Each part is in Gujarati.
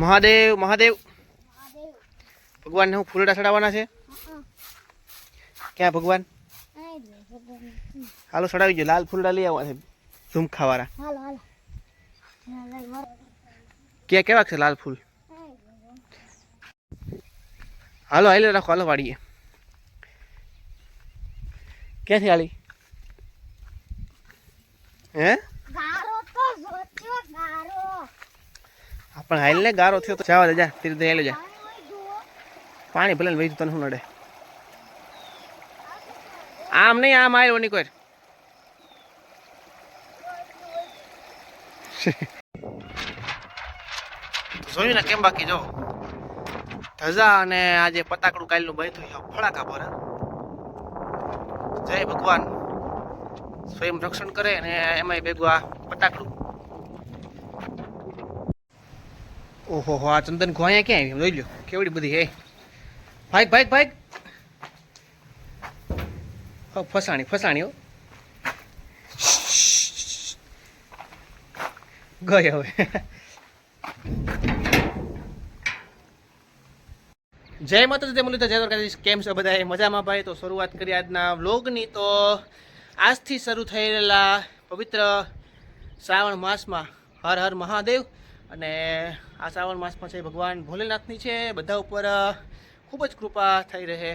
મહાદેવ મહાદેવ. ભગવાનને હું ફૂલડા ચડાવવાના છે? ક્યાં ભગવાન? હાલો, ચડાવી જો લાલ ફૂલડા લઈ આવવા છે ઝુમખાવાળા. ક્યાં, કેવા છે લાલ ફૂલ? હાલો, હાલે, રાખો, હાલો વાડીએ ક્યાંથી હાલી? હે? ગારો તો ગારો આપણ હાલ ને ગારો થયો તો જવા જા ધીરે ધીરે હેલો જા. પાણી ભલે વહી તને શું નડે. આમ નહીં, આમ આવ્યો નહીં કોઈ. જોયું ને કેમ બાકી, જો. ધજા અને આજે પતાકડું કાલનું બન્યું હતું ફળાકા ભરે જય ભગવાન. સ્વયં રક્ષણ કરે અને એમાંય ભેગું આ પતાકડું. ઓહો, હો, આ ચંદન ગોયા ક્યાં આવી જોઈ લો કેવડી બધી હે. ભાઈ ભાઈ ભાઈ. હો ફસાણી ફસાણી, હો. ગઈ હવે. જય માતાજી, જય મુરલીધર, જય દ્વારકાધીશ. કેમ છો બધા? મજામાં ભાઈ? તો શરૂઆત કરી આજના વ્લોગની. તો આજથી શરૂ રહેલા પવિત્ર શ્રાવણ માસમાં હર હર મહાદેવ અને આ શ્રાવણ માસમાં છે, ભગવાન ભોલેનાથની છે. બધા ઉપર ખૂબ જ કૃપા થઈ રહે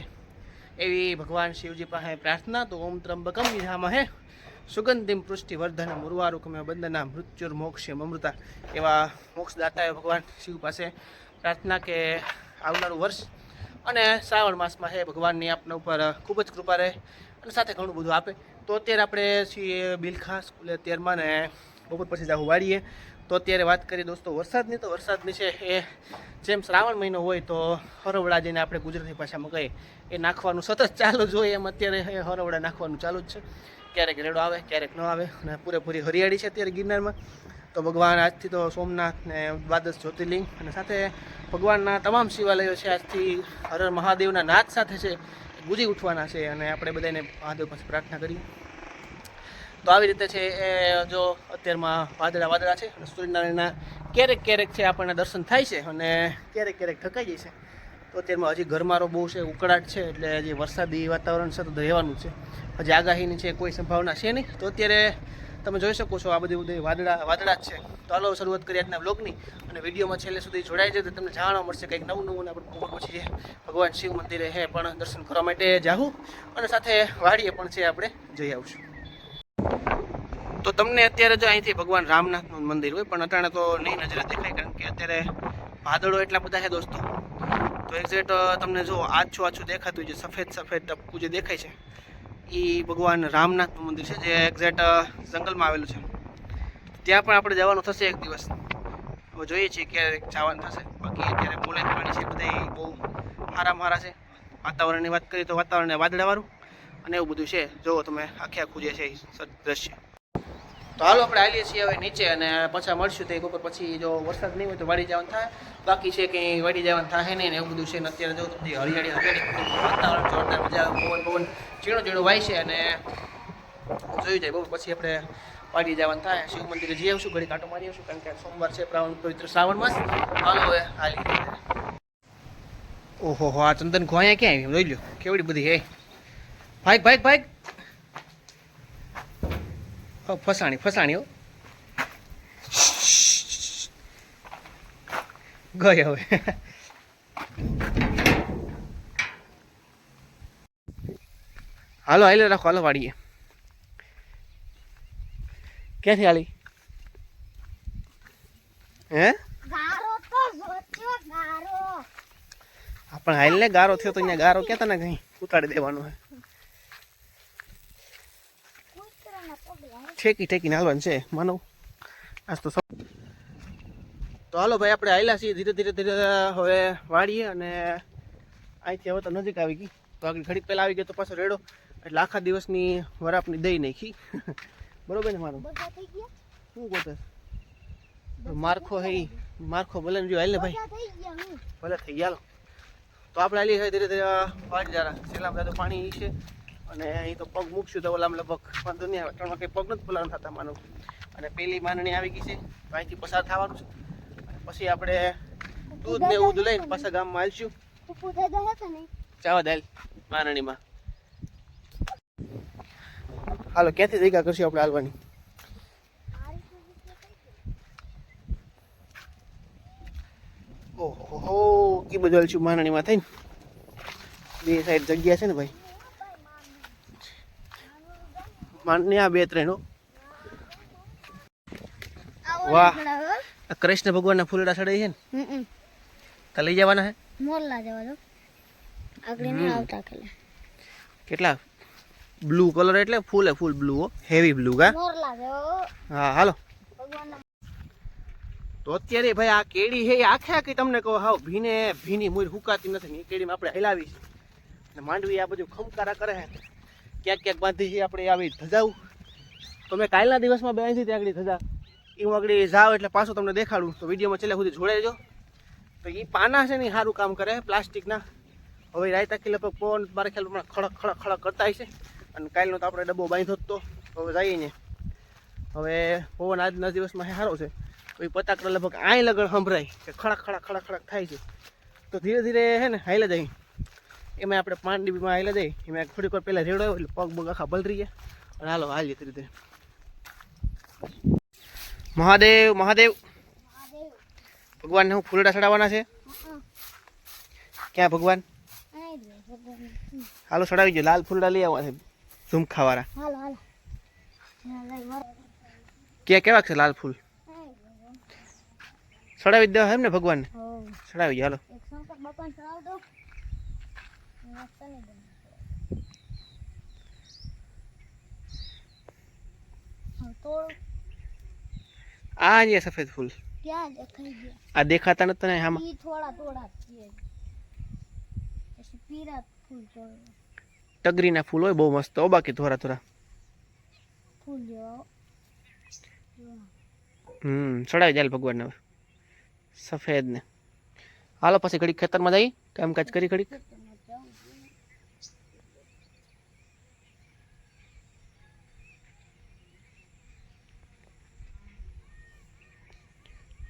એવી ભગવાન શિવજી પાસે પ્રાર્થના. તો ઓમ ત્રંબકમ વિધામહે સુગંધિમ પૃષ્ટિવર્ધન મુરવારુકમે બંદના મૃત્યુર મોક્ષમ અમૃતા. એવા મોક્ષદાતા ભગવાન શિવ પાસે પ્રાર્થના કે આવનારું વર્ષ અને શ્રાવણ માસમાં હે ભગવાનની આપના ઉપર ખૂબ જ કૃપા રહે અને સાથે ઘણું બધું આપે. તો અત્યારે આપણે છીએ બિલખા સ્કૂલે અત્યારમાં ને બપોર પછી જાવું વાળીએ. તો અત્યારે વાત કરીએ દોસ્તો, વરસાદની તો વરસાદની છે. એ જેમ શ્રાવણ મહિનો હોય તો હરવડા જેને આપણે ગુજરાતી ભાષામાં કહીએ, એ નાખવાનું સતત ચાલુ જ હોય એમ અત્યારે એ હરવડા નાખવાનું ચાલુ જ છે. ક્યારેક રેડો આવે, ક્યારેક ન આવે અને પૂરેપૂરી હરિયાળી છે અત્યારે ગિરનારમાં. તો ભગવાન આજથી તો સોમનાથ ને દ્વાદશ જ્યોતિર્લિંગ અને સાથે ભગવાનના તમામ શિવાલયો છે. આજથી હર મહાદેવના નાદ સાથે છે. ગુજી ઉઠવાના છે અને આપણે બધાને મહાદેવ પાસે પ્રાર્થના કરી તો આવી રીતે છે, એ જો અત્યારમાં વાદળા વાદળા છે, અને સૂર્યનારાયણના ક્યારેક ક્યારેક છે આપણને દર્શન થાય છે, અને ક્યારેક ક્યારેક ઠકાઈ જાય છે. તો અત્યારમાં હજી ગરમારો બહુ છે, ઉકળાટ છે, એટલે હજી વરસાદી વાતાવરણ સતત રહેવાનું છે. હજી આગાહીની છે કોઈ સંભાવના છે નહીં. તો અત્યારે તમે જોઈ શકો છો, આ બધી બધી વાદળા વાદળા જ છે. તો હાલો, શરૂઆત કરી આજના બ્લોગની અને વિડીયોમાં છેલ્લે સુધી જોડાઈ જાય તો તમને જાણવા મળશે કંઈક નવું નવું આપણે બપોર પછી છે. ભગવાન શિવ મંદિરે હે, પણ દર્શન કરવા માટે જાઉં અને સાથે વાડીએ પણ છે, આપણે જઈ આવશું. તો તમને અત્યારે જો અહીંથી ભગવાન રામનાથનું મંદિર હોય, પણ અટાણે તો નહીં નજરે દેખાય, કારણ કે અત્યારે વાદળો એટલા બધા છે દોસ્તો. તો એક્ઝેક્ટ તમને જો આછું આછું દેખાતું જે સફેદ સફેદ ટપકું જે દેખાય છે એ ભગવાન રામનાથનું મંદિર છે, જે એક્ઝેક્ટ જંગલમાં આવેલું છે. ત્યાં પણ આપણે જવાનું થશે એક દિવસ. હવે જોઈએ છીએ ક્યારેક જવાનું થશે. બાકી અત્યારે મોલેજ પાણી છે બધા બહુ સારા મારા છે. વાતાવરણની વાત કરીએ તો વાતાવરણ વાદળાવાળું અને એવું બધું છે. જુઓ તમે આખે આખું જે છે એ દ્રશ્ય. તો હાલો, આપણે હાલીએ છીએ હવે નીચે અને પાછા મળશું તે બપોર પછી જો વરસાદ નહીં હોય તો વાડી જવાનું થાય. બાકી છે કંઈ વાડી જવાનું થાય નહીં ને એવું બધું છે ને અત્યારે જો બધી હરિયાળી હરિયાળી વાતાવરણ જોરદાર મજા પવન પવન ઝીણો ઝીણો વાય છે અને જોયું જાય બપોર પછી આપણે વાડી જવાનું થાય. શિવ મંદિરે જઈ આવશું ઘડી કાંટો મારી આવશું કારણ કે સોમવાર છે, પ્રાવણ પવિત્ર શ્રાવણ માસ. હાલો હવે હાલી ઓહો આ ચંદન ગોયા ક્યાં આવી? જોઈ લો કેવડી બધી હે. ભાઈ ભાઈ ભાઈ. ફસાણી ફસાણી હો. ગઈ હવે. હાલો હાલે રાખો હાલો વાડીએ. ક્યાંથી હાલી? હે? આપણે હાલ ને ગારો. થયો તો અહીંયા ગારો કે તને કઈ ઉતારી દેવાનું હે? ઠેકી ઠેકીને હાલવાનું છે માનવ આજ તો તો હાલો ભાઈ આપણે આવેલા છીએ ધીરે ધીરે ધીરે હવે વાળીએ અને અહીંથી હવે તો નજીક આવી ગઈ. તો આગળ ઘડીક પહેલાં આવી ગયો તો પાછો રેડો. એટલે આખા દિવસની વરાપની દઈ નાખી. બરોબર ને મારું શું ગોતે? મારખો હે. મારખો ભલે જો હાલ ને ભાઈ. ભલે થઈ ગયા હાલો. તો આપણે હાલી ધીરે ધીરે વાળી જરા. છેલ્લા બધા પાણી છે. અને અહીં તો પગ મૂકશું તો ઓલામ લગભગ વાંધો નહીં આવે. ત્રણમાં કંઈ પગ નથી બોલાવાનું થતા માનો. અને પેલી માનણી આવી ગઈ છે. અહીંથી પસાર થવાનું છે. પછી આપણે દૂધ ને ઉધ લઈને પાછા ગામમાં આવીશું. છે ચાવા દાલ મારણીમાં હાલો, ક્યાંથી જગ્યા કરશું આપણે હાલવાની? ઓહો, કી બધું હાલશું મારણીમાં થઈને? બે સાઈડ જગ્યા છે ને ભાઈ. મારણી આ બે ત્રણ વાહ. કૃષ્ણ ભગવાનના ફૂલડા ચડાઈ છે ને? તો લઈ જવાના હે? મોરલા જવા દો આગળ નહીં આવતા કલા કેટલા? બ્લુ કલર એટલે ફૂલે ફૂલ બ્લુ હો. હેવી બ્લુ કા? મોરલા જવા હા. હાલો. તો અત્યારે ભાઈ આ કેડી હે એ આખે આખી તમને કહો હાવ ભીને ભીની મૂર હુકાતી નથી ને કેડીમાં આપણે હલાવી છે માંડવી આ બધું ખમકારા કરે છે ક્યાંક ક્યાંક બાંધી છે, આપણે આવી ધજાવું. તો મેં કાલના દિવસમાં બે અહીંથી ત્યાં આગળ ધજા. એ હું આગળ જાવ એટલે પાછું તમને દેખાડું. તો વિડીયોમાં છેલ્લે સુધી જોડાઈજો તો એ પાના છે ને સારું કામ કરે, પ્લાસ્ટિકના. હવે રાયતા કિલ્લા લગભગ પવન મારે ખ્યાલ પ્રમાણે ખડક ખડક ખડક કરતા હશે. અને કાલનો તો આપણે ડબ્બો બાંધો તો. હવે જઈએ ને. હવે પવન આજના દિવસમાં સારો છે. તો એ પતાકડા લગભગ આય લગડ સંભળાય કે ખડક ખડક ખડક ખડક થાય છે. તો ધીરે ધીરે હે ને હાઈલા જાય. એમાં આપણે પાંડડીબીમાં આવેલા જાય. એમાં થોડીક વાર પહેલાં રેડો એટલે પગ બગ આખા બલરી ગયા. અને હાલો હાલીએ ધીરે ધીરે મહાદેવ મહાદેવ. ભગવાનને હું ફૂલડા ચડાવવાના છે? ક્યાં ભગવાન? ભગવાન હાલો, ચડાવી જો લાલ ફૂલડા લઈ આવવા છે. ઝુમખાવાળા હાલો હાલો. ક્યાં, કેવા છે લાલ ફૂલ? ચડાવી દેવા એમ ને ભગવાનને? ચડાવી હાલો એક શંકર બાપાને ચડાવ દો મસ્ત નહીં બને હા, તોડ આ જે સફેદ ફૂલ. ક્યાં દેખાઈ ગયા આ દેખાતા નતા ને આમાં? ઈ થોડા થોડા છે. પછી પીરા ફૂલ ટગરીના ફૂલ હોય બહુ મસ્ત. હો બાકી થોડા થોડા. ફૂલ હમ ચડાવી જાય ભગવાનને સફેદ ને હાલો પછી ઘડીક ખેતરમાં જઈ કામકાજ કરી ઘડીક.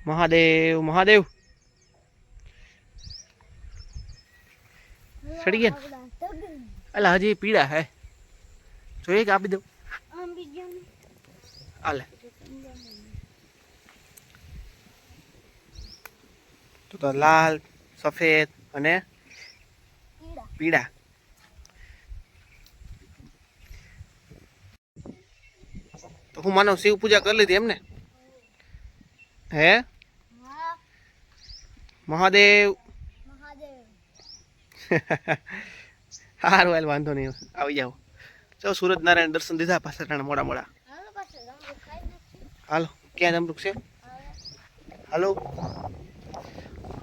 મહાદેવ મહાદેવ. સડી ગયા? અલા હજી પીડા હે. જોઈએ કે આપી દઉં? આમ તો તો લાલ સફેદ અને પીડા. પીળા તો હું માનવ શિવ પૂજા કરી લીધી એમને? હા? મહાદેવ. મહાદેવ. સારું હાલ વાંધો નહીં. આવી જાઓ. ચાલો સુરત નારાયણ દર્શન દીધા પાછળ મોડા મોડા. હાલો પાછળ જમવું ખાઈ નાખીએ. હાલો ક્યાં જમરૂક છે? હાલો.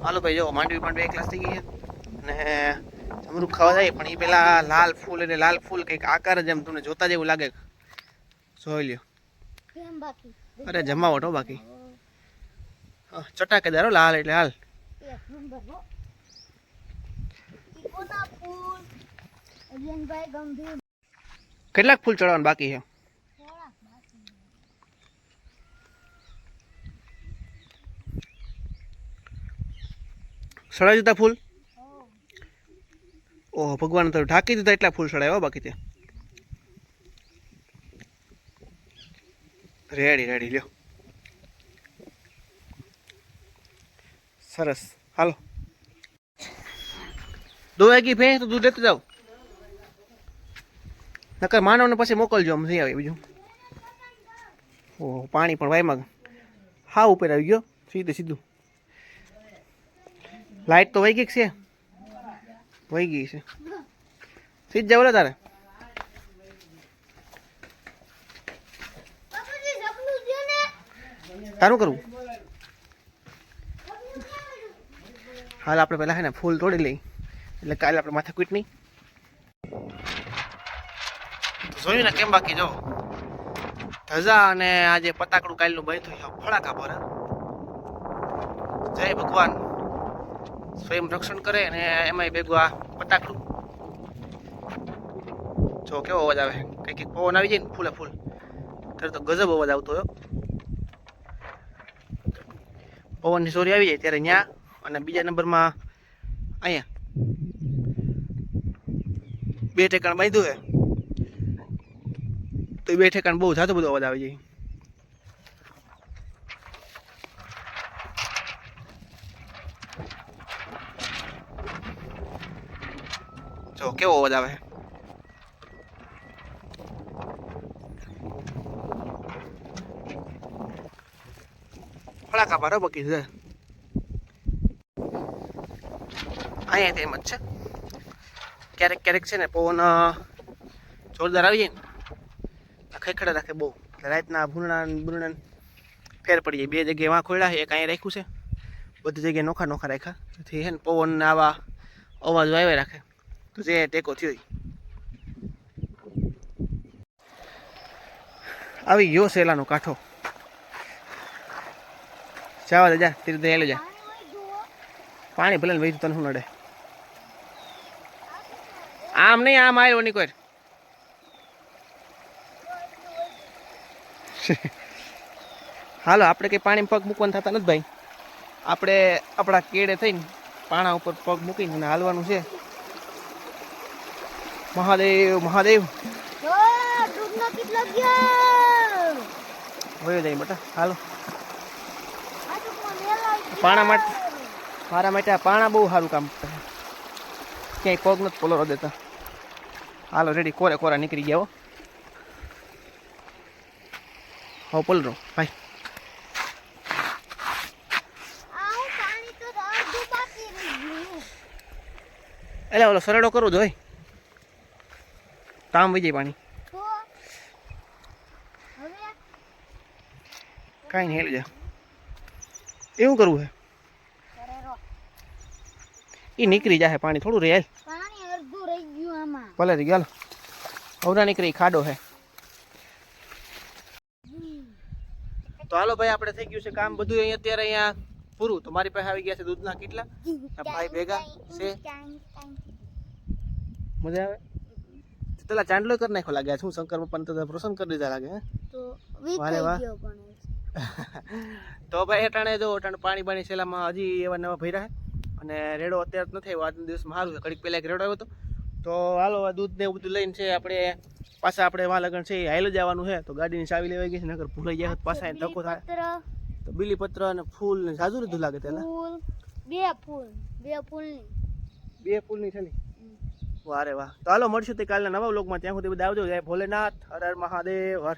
હાલો ભાઈ જો માંડવી માંડવી એક ક્લાસ થઈ ગઈ છે. અને જમરૂક ખાવા જાય પણ એ પેલા લાલ ફૂલ એટલે લાલ ફૂલ કંઈક આકાર જ એમ તમને જોતા જેવું લાગે. જોઈ લ્યો. અરે જમાવટ હો બાકી. હા, ચટાકેદાર હો લાલ એટલે હાલ. એક નંબર હો ફૂલ અજયનભાઈ ગંભીર કેટલાક ફૂલ ચડાવવાનું બાકી છે? સડાવી દીધા ફૂલ? ઓહો, ભગવાન તો ઢાંકી દીધા એટલા ફૂલ સડાયો બાકી તે. રેડી રેડી, લ્યો. સરસ. હાલો. દોવાગી વાગી ભેંસ, તો દૂધ લેતો જાઓ. નકર માનવને પછી મોકલજો, આમ જઈ આવે બીજું. ઓહો, પાણી પણ વાયમાં હા ઉપર આવી ગયો, સીધે સીધું. લાઈટ તો વહી ગઈ છે? વહી ગઈ છે. સીધ જાવ તારે. તારું કરવું? હાલ આપણે પહેલાં હે ને ફૂલ તોડી લઈ. એટલે કાલે આપણે માથા કૂટ નહીં. જોયું ને કેમ બાકી જો? ધજા અને આ જે પતાકડું કાલનું ભય થયું ફળાકા ભરે જય ભગવાન. સ્વયં રક્ષણ કરે અને એમાંય ભેગું આ પતાકડું. જો કેવો અવાજ આવે? કંઈક કંઈક પવન આવી જાય ને ફૂલે ફૂલ. ત્યારે તો ગજબ અવાજ આવતો હોય પવનની ચોરી આવી જાય ત્યારે ત્યાં અને બીજા નંબરમાં અહીંયા. બે ઠેકાણ બાંધ્યું હે તો બે ઠેકાણ બહુ જાતો બધો અવાજ આવી જાય જો, કેવો અવાજ આવે? ફળાકા પારો બકી છે અહીંયા તેમ જ છે. ક્યારેક ક્યારેક છે ને પવન જોરદાર આવી જાય ને. ખેખડા રાખે બહુ. એટલે રાતના ભૂરણા ભૂરણા ફેર પડી જાય. બે જગ્યાએ વાં ખોલ્યા છે એક અહીંયા રાખ્યું છે. બધી જગ્યાએ નોખા નોખા રાખ્યા. જેથી છે ને પવન આવા અવાજ આવ્યા રાખે. તો જે ટેકો થયો આવી ગયો સેલાનો કાંઠો. જવા દે જા તીર દે જા. પાણી ભલે વહી તને શું નડે? આમ નહીં આમ આવ્યો નહીં કોઈ હાલો આપણે કંઈ પાણી પગ મૂકવાના થતા નથી ભાઈ. આપણે આપણા કેડે થઈને પાણા ઉપર પગ મૂકીને અને હાલવાનું છે. મહાદેવ મહાદેવ. વયો જાય બેટા હાલો. પાણા માટે મારા માટે આ પાણા બહુ સારું કામ કરે. ક્યાંય પગ નથી પોલો દેતા. હાલો રેડી કોરે કોરા નીકળી ગયા હો. પલરો ભાઈ એટલે ઓલો સરળો કરવો જોઈ તામ વહી જાય પાણી. કાંઈ નહીં હેલી જા. એવું કરવું હે? એ નીકળી જાય પાણી થોડું રહે હાલ. પાણી અડધું રહી ગયું આમાં ભલે રહી ગયા. અવરા નીકળી ખાડો હે. તો હાલો ભાઈ આપણે થઈ ગયું છે કામ. બધું અહીંયા અત્યારે અહીંયા પૂરું. તો મારી પાસે આવી ગયા છે દૂધના કેટલા? ભાઈ ભેગા છે. મજા આવે? પેલા ચાંદલો કરી નાખો લાગે. શું શંકર પપ્પાને તો પ્રસન્ન કરી દીધા લાગે તો વારે વાહ. તો ભાઈ અટાણે જો અટાણે પાણી બાણી સેલામાં હજી એવા નવા ભર્યા છે અને રેડો અત્યારે નથી આવ્યો. આજના દિવસમાં સારું છે. ઘડીક પહેલાં એક રેડો આવ્યો હતો. તો હાલો દૂધ ને બધું લઈને છે આપણે પાછા આપણે વાં લગન છે એ હાલ જવાનું છે તો ગાડીની ચાવી લેવાઈ ગઈ છે નકર ભૂલાઈ ગયા પાછા એને ધક્કો થાય. તો બીલીપત્ર અને ફૂલ ને જાજુ લીધું લાગે તેલા ફૂલ બે ફૂલ બે ફૂલની. બે ફૂલની ને? વારે વાહ. તો હાલો મળશું તે કાલના નવા વ્લોગમાં. ત્યાં સુધી બધા આવજો. જય ભોલેનાથ હર હર મહાદેવ હર